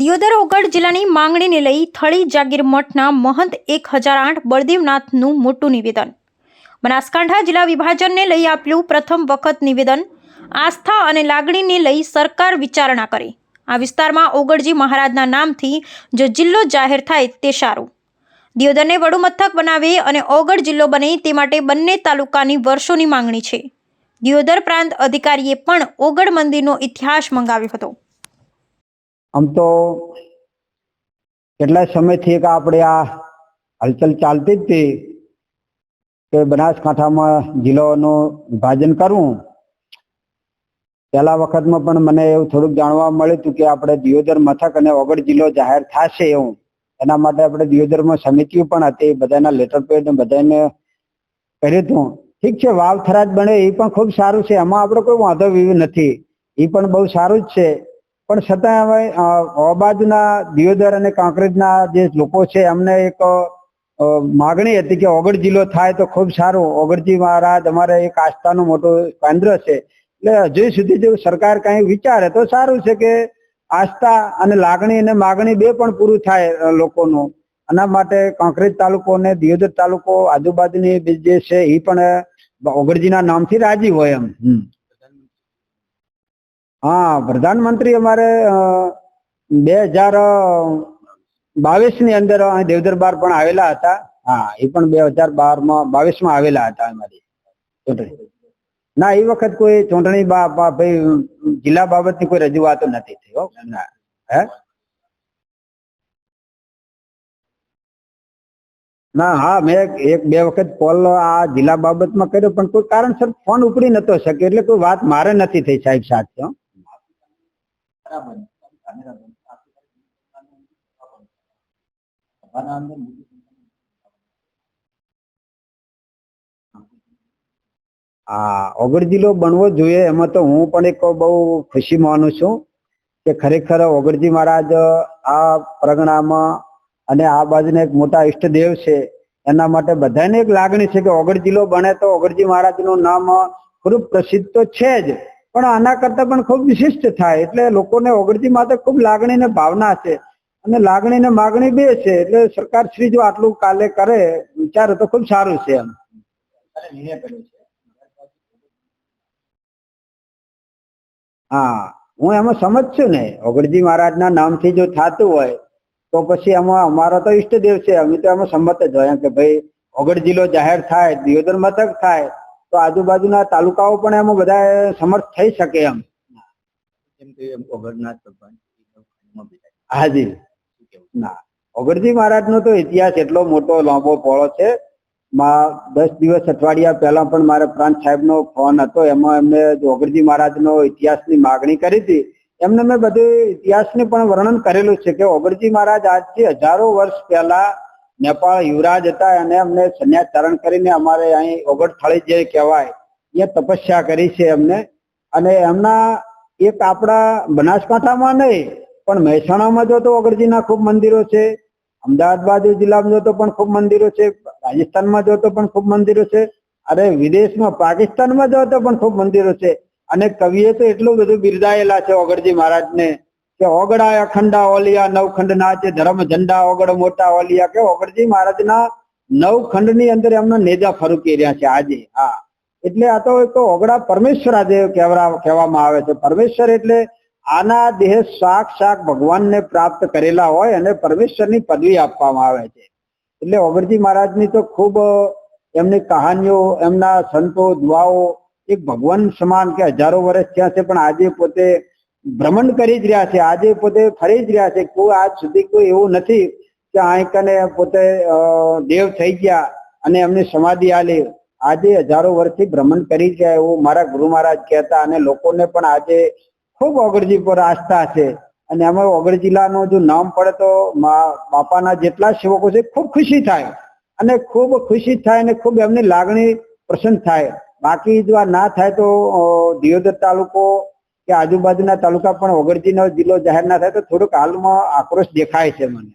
દિયોદર ઓગળ જિલ્લાની માંગણીને લઈ થળી જાગીર મઠના મહંત એક હજાર આઠ બળદેવનાથનું મોટું નિવેદન. બનાસકાંઠા જિલ્લા વિભાજનને લઈ આપ્યું પ્રથમ વખત નિવેદન. આસ્થા અને લાગણીને લઈ સરકાર વિચારણા કરે. આ વિસ્તારમાં ઓગળજી મહારાજના નામથી જો જિલ્લો જાહેર થાય તે સારું. દિયોદરને વડુ મથક બનાવે અને ઓગળ જિલ્લો બને તે માટે બંને તાલુકાની વર્ષોની માંગણી છે. દિયોદર પ્રાંત અધિકારીએ પણ ઓગળ મંદિરનો ઇતિહાસ મંગાવ્યો હતો. આમ તો કેટલા સમયથી એક આપણે આ હલચલ ચાલતી જ હતી કે બનાસકાંઠામાં જિલ્લાનું વિભાજન કરવું. પહેલા વખતમાં પણ મને એવું થોડુંક જાણવા મળ્યું હતું કે આપણે દિયોદર મથક અને ઓગળ જિલ્લો જાહેર થશે એવું. એના માટે આપણે દિયોદરમાં સમિતિઓ પણ હતી, બધાના લેટર પેડ બધાને કર્યું હતું. ઠીક છે વાવ જ બને એ પણ ખૂબ સારું છે. એમાં આપણે કોઈ વાંધો નથી. એ પણ બહુ સારું જ છે. પણ છતાં હવે અ, અબાજના દિયોદર અને કાંકરેજના જે લોકો છે એમને એક માગણી હતી કે ઓગળ જિલ્લો થાય તો ખૂબ સારું. ઓગળજી મહારાજ અમારે એક આસ્થાનું મોટું કેન્દ્ર છે. એટલે હજુ સુધી જો સરકાર કઈ વિચારે તો સારું છે કે આસ્થા અને લાગણી અને માગણી બે પણ પૂરું થાય લોકોનું. આના માટે કાંકરેજ તાલુકો અને દિયોદર તાલુકો આજુબાજુની જે છે એ પણ ઓગળજીના નામથી રાજી હોય એમ. હમ. હા, પ્રધાનમંત્રી અમારે બે હજાર બાવીસની અંદર દેવદર બાર પણ આવેલા હતા. હા, એ પણ બે હજાર બારમાં બાવીસમાં આવેલા હતા અમારી ચૂંટણી. ના, એ વખત કોઈ ચૂંટણી ભાઈ, જિલ્લા બાબતની કોઈ રજૂઆતો નથી થઈ, હો. ના, હે? ના, હા, મેં એક- એક, બે વખત કોલ આ જિલ્લા બાબતમાં કર્યો, પણ કોઈ કારણસર ફોન ઉપડી નતો શકે, એટલે કોઈ વાત મારે નથી થઈ સાહેબ સાથે જિલ્લો બનવો જોઈએ, એમાં તો હું પણ એક બહુ ખુશી માનું છું કે ખરેખર ઓગળજી મહારાજ આ પ્રગણામાં અને આ બાજુના એક મોટા ઈષ્ટદેવ છે, એના માટે બધાને એક લાગણી છે કે ઓગળ જિલ્લો બને તો ઓગળજી મહારાજનું નામ ખૂબ પ્રસિદ્ધ તો છે જ. પણ આના કરતા પણ ખૂબ વિશિષ્ટ થાય. એટલે લોકોને ઓગળતી માટે ખૂબ લાગણી ને ભાવના છે. અને લાગણી ને માગણી બે છે. એટલે સરકાર શ્રી જો આટલું કાલે કરે વિચારે તો ખૂબ સારું છે એમ. હા હું એમાં સમજ છું ને. ઓગળજી મહારાજના નામથી જો થતું હોય તો પછી એમાં અમારો તો ઈષ્ટદેવ છે. અમે તો એમાં સંમત જ હોય કે ભાઈ ઓગળ જિલ્લો જાહેર થાય દિયોદર મથક થાય તો આજુબાજુના તાલુકાઓ પણ એમાં બધા સમર્થ થઈ શકે એમ. હાજી. ના. ઓગળજી મહારાજનો તો ઇતિહાસ એટલો મોટો લાંબો પોળો છે. માં દસ દિવસ અઠવાડિયા પહેલા પણ મારા પ્રાંત સાહેબનો ફોન હતો. એમાં એમને ઓગળજી મહારાજનો ઇતિહાસની માગણી કરી હતી. એમને મેં બધું ઇતિહાસને પણ વર્ણન કરેલું છે કે ઓગરજી મહારાજ આજથી હજારો વર્ષ પહેલા નેપાળ યુવરાજ હતા અને અમને સંન્યાસ ધારણ કરીને અમારે અહીં ઓગળ જે કહેવાય, એ તપસ્યા કરી છે એમને અને એમના એક આપણા બનાસકાંઠામાં નહીં, પણ મહેસાણામાં જો તો ઓગળજીના ખૂબ મંદિરો છે. અમદાવાદ બાજુ જિલ્લામાં જો તો પણ ખૂબ મંદિરો છે. રાજસ્થાનમાં જો તો પણ ખૂબ મંદિરો છે. અરે વિદેશમાં, પાકિસ્તાનમાં જો તો પણ ખૂબ મંદિરો છે. અને કવિએ તો એટલું બધું બિરદાયેલા છે ઓગળજી મહારાજને. કે ઓગડા અખંડા ઓલિયા નવખંડ ના છે, ધર્મ ઝંડા ઓગળ, મોટા ઓલિયા કે ઓગળજી? મહારાજના નવની અંદર એમના નેજા ફરૂકી રહ્યા છે આજે, હા. એટલે આ તો એક ઓગળા પરમેશ્વર આજે કહેવા કહેવામાં આવે છે. પરમેશ્વર એટલે આના દેહ સાક્ષાત ભગવાનને પ્રાપ્ત કરેલા હોય અને પરમેશ્વરની પદવી આપવામાં આવે છે. એટલે ઓગળજી મહારાજની તો ખૂબ એમની કહાનીઓ, એમના સંતો, દુઆઓ એક ભગવાન સમાન કે હજારો વર્ષ થયા છે, પણ આજે પોતે ભ્રમણ કરી જ રહ્યા છે. આજે પોતે ફરી જ રહ્યા છે. કોઈ આજ સુધી કોઈ એવું નથી કે અહીં કને પોતે દેવ થઈ ગયા અને એમની સમાધિ આલી. આજે હજારો વર્ષથી ભ્રમણ કરી ગયા એવું મારા ગુરુ મહારાજ કહેતા અને લોકોને પણ આજે ખૂબ ઓગળજી પર આસ્થા છે. અને એમાં ઓગળ જિલ્લાનું જો નામ પડે તો બાપાના જેટલા સેવકો છે ખૂબ ખુશી થાય. અને ખૂબ ખુશી થાય અને ખૂબ એમની લાગણી પ્રસન્ન થાય. બાકી જો આ ના થાય તો દિયોદર તાલુકો કે આજુબાજુના તાલુકા પણ ઓગળજીનો જિલ્લો જાહેર ના થાય, તો થોડુંક હાલમાં આક્રોશ દેખાય છે મને.